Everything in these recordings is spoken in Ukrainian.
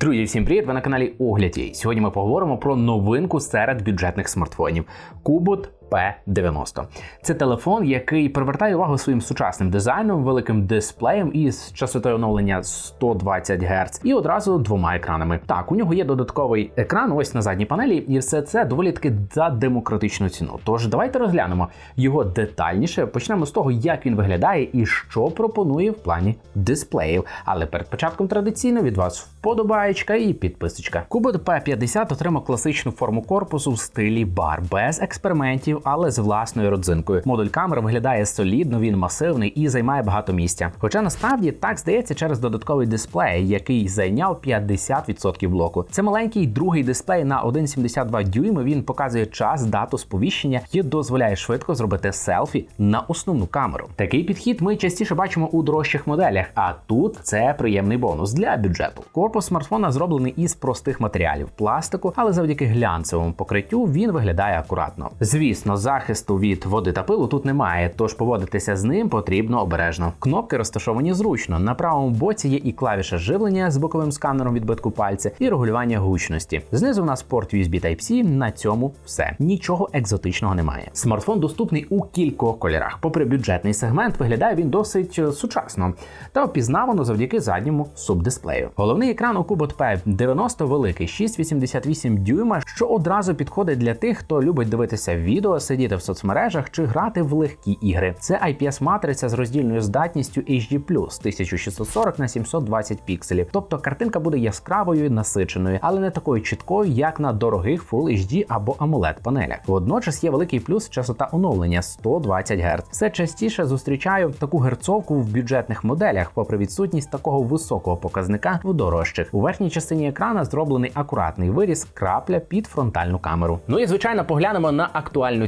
Друзі, всім привіт! Ви на каналі Огляді. Сьогодні ми поговоримо про новинку серед бюджетних смартфонів Kubot P90. Це телефон, який привертає увагу своїм сучасним дизайном, великим дисплеєм із частотою оновлення 120 Гц і одразу двома екранами. Так, у нього є додатковий екран, ось на задній панелі, і все це доволі таки за демократичну ціну. Тож давайте розглянемо його детальніше. Почнемо з того, як він виглядає і що пропонує в плані дисплеїв. Але перед початком традиційно від вас вподобаєчка і підписочка. Кубот P50 отримав класичну форму корпусу в стилі бар без експериментів, але з власною родзинкою. Модуль камери виглядає солідно, він масивний і займає багато місця. Хоча насправді так здається через додатковий дисплей, який зайняв 50% блоку. Це маленький другий дисплей на 1,72 дюйми. Він показує час, дату сповіщення і дозволяє швидко зробити селфі на основну камеру. Такий підхід ми частіше бачимо у дорожчих моделях, а тут це приємний бонус для бюджету. Корпус смартфона зроблений із простих матеріалів пластику, але завдяки глянцевому покриттю він виглядає акуратно. Звісно, захисту від води та пилу тут немає, тож поводитися з ним потрібно обережно. Кнопки розташовані зручно. На правому боці є і клавіша живлення з боковим сканером відбитку пальця, і регулювання гучності. Знизу в нас порт USB Type-C, На цьому все. Нічого екзотичного немає. Смартфон доступний у кількох кольорах. Попри бюджетний сегмент, виглядає він досить е, сучасно та опізнавано завдяки задньому субдисплею. Головний екран у Kubot P90 великий 6,88 дюйма, що одразу підходить для тих, хто любить дивитися відео, сидіти в соцмережах чи грати в легкі ігри. Це IPS матриця з роздільною здатністю HD+, 1640 на 720 пікселів. Тобто картинка буде яскравою і насиченою, але не такою чіткою, як на дорогих Full HD або AMOLED панелях. Водночас є великий плюс частота оновлення 120 Гц. Все частіше зустрічаю таку герцовку в бюджетних моделях, попри відсутність такого високого показника в дорожчих. У верхній частині екрана зроблений акуратний виріз крапля під фронтальну камеру. Ну і звичайно, поглянемо на актуальну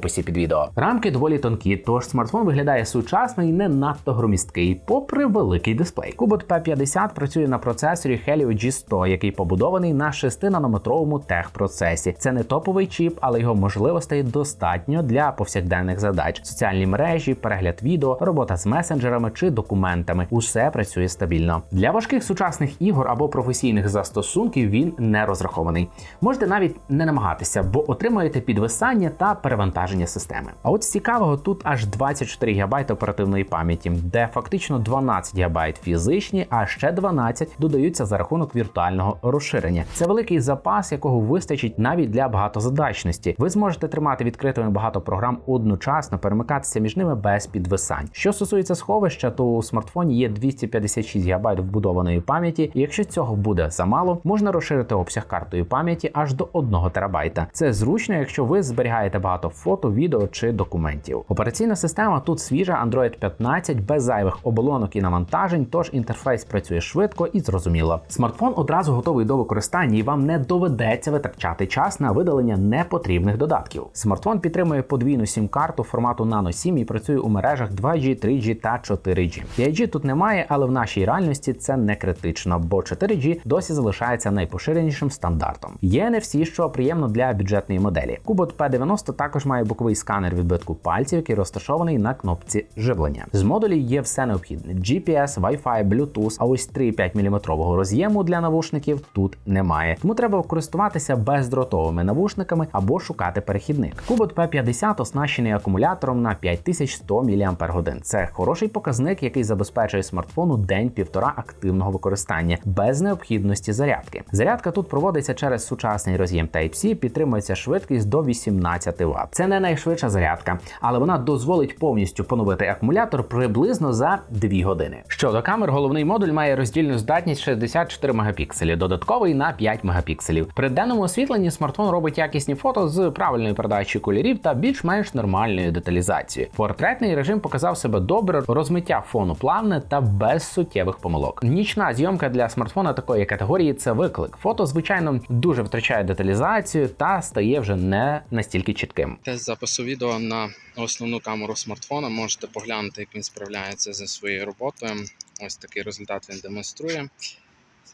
описі під відео. Рамки доволі тонкі, тож смартфон виглядає сучасно і не надто громісткий, попри великий дисплей. Kubot P50 працює на процесорі Helio G100, який побудований на 6-нанометровому техпроцесі. Це не топовий чіп, але його можливостей достатньо для повсякденних задач: соціальні мережі, перегляд відео, робота з месенджерами чи документами. Усе працює стабільно. Для важких сучасних ігор або професійних застосунків він не розрахований. Можете навіть не намагатися, бо отримаєте підвисання та перевантаження системи. А от з цікавого тут аж 24 ГБ оперативної пам'яті, де фактично 12 ГБ фізичні, а ще 12 додаються за рахунок віртуального розширення. Це великий запас, якого вистачить навіть для багатозадачності. Ви зможете тримати відкритими багато програм одночасно, перемикатися між ними без підвисань. Що стосується сховища, то у смартфоні є 256 ГБ вбудованої пам'яті. і Якщо цього буде замало, можна розширити обсяг картою пам'яті аж до 1 терабайта. Це зручно, якщо ви зберігаєте багато фото, відео чи документів. Операційна система тут свіжа Android 15 без зайвих оболонок і навантажень, тож інтерфейс працює швидко і зрозуміло. Смартфон одразу готовий до використання, і вам не доведеться витрачати час на видалення непотрібних додатків. Смартфон підтримує подвійну сім-карту формату Nano 7 і працює у мережах 2G, 3G та 4G. 5G тут немає, але в нашій реальності це не критично, бо 4G досі залишається найпоширенішим стандартом. Є NFC, що приємно для бюджетної моделі. Kubot P90 також має боковий сканер відбитку пальців, який розташований на кнопці живлення. З модулів є все необхідне: GPS, Wi-Fi, Bluetooth, а ось 3,5 мм роз'єму для навушників тут немає. Тому треба користуватися бездротовими навушниками або шукати перехідник. Kubot P50 оснащений акумулятором на 5100 мАч. Це хороший показник, який забезпечує смартфону день-півтора активного використання без необхідності зарядки. Зарядка тут проводиться через сучасний роз'єм Type-C, підтримується швидкість до 18 Вт. Це не найшвидша зарядка, але вона дозволить повністю поновити акумулятор приблизно за 2 години. Щодо камер, головний модуль має роздільну здатність 64 мегапікселі, додатковий на 5 мегапікселів. При денному освітленні смартфон робить якісні фото з правильною передачею кольорів та більш-менш нормальною деталізацією. Портретний режим показав себе добре, розмиття фону плавне та без суттєвих помилок. Нічна зйомка для смартфона такої категорії це виклик. Фото, звичайно, дуже втрачає деталізацію та стає вже не настільки чітким. Запису відео на основну камеру смартфона. Можете поглянути, як він справляється зі своєю роботою. Ось такий результат він демонструє.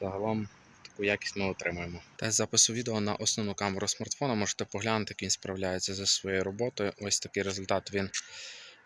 Загалом таку якість ми отримуємо. Тест запису відео на основну камеру смартфона. Можете поглянути, як він справляється зі своєю роботою. Ось такий результат він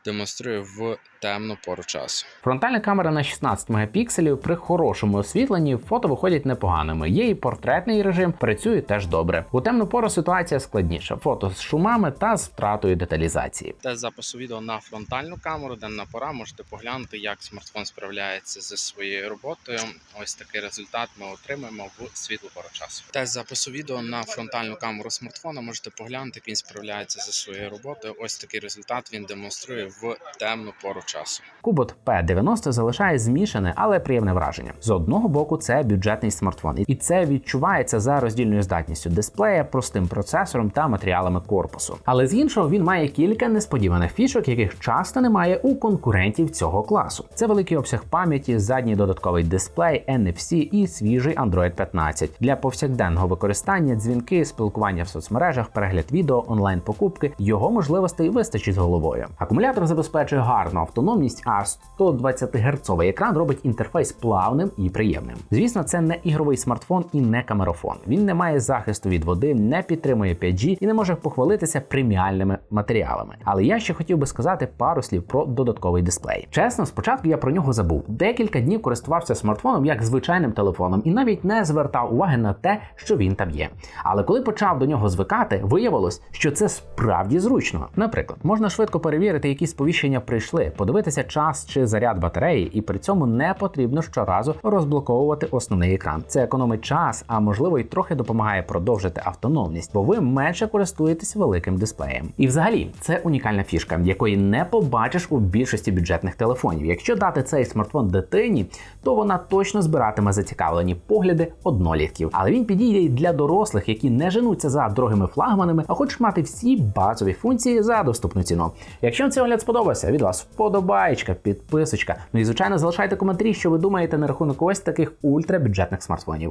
демонструє в темну пору часу. Фронтальна камера на 16 мегапікселів при хорошому освітленні фото виходять непоганими. Є і портретний режим, працює теж добре. У темну пору ситуація складніша: фото з шумами та з втратою деталізації. Тест запису відео на фронтальну камеру, денна пора. Можете поглянути, як смартфон справляється зі своєю роботою. Ось такий результат ми отримаємо в світлу пору часу. Тест запису відео на фронтальну камеру смартфона. Можете поглянути, як він справляється зі своєю роботою. Ось такий результат він демонструє в темну пору часу. Кубот P90 залишає змішане, але приємне враження. З одного боку, це бюджетний смартфон, і це відчувається за роздільною здатністю дисплея, простим процесором та матеріалами корпусу. Але з іншого він має кілька несподіваних фішок, яких часто немає у конкурентів цього класу. Це великий обсяг пам'яті, задній додатковий дисплей, NFC і свіжий Android 15 для повсякденного використання, дзвінки, спілкування в соцмережах, перегляд відео, онлайн покупки. Його можливостей вистачить з головою. Акумулятор забезпечує гарну автономність, а 120 герцовий екран робить інтерфейс плавним і приємним. Звісно, це не ігровий смартфон і не камерафон. Він не має захисту від води, не підтримує 5G і не може похвалитися преміальними матеріалами. Але я ще хотів би сказати пару слів про додатковий дисплей. Чесно, спочатку я про нього забув. Декілька днів користувався смартфоном як звичайним телефоном і навіть не звертав уваги на те, що він там є. Але коли почав до нього звикати, виявилось, що це справді зручно. Наприклад, можна швидко перевірити, які сповіщення прийшли, подивитися час чи заряд батареї, і при цьому не потрібно щоразу розблоковувати основний екран. Це економить час, а можливо й трохи допомагає продовжити автономність, бо ви менше користуєтесь великим дисплеєм. І взагалі це унікальна фішка, якої не побачиш у більшості бюджетних телефонів. Якщо дати цей смартфон дитині, то вона точно збиратиме зацікавлені погляди однолітків. Але він підійде й для дорослих, які не женуться за дорогими флагманами, а хочуть мати всі базові функції за доступну ціну. Якщо цей огляд сподобався, від вас вподобаєчка, підписочка. Ну і звичайно залишайте коментарі, що ви думаєте на рахунок ось таких ультрабюджетних смартфонів.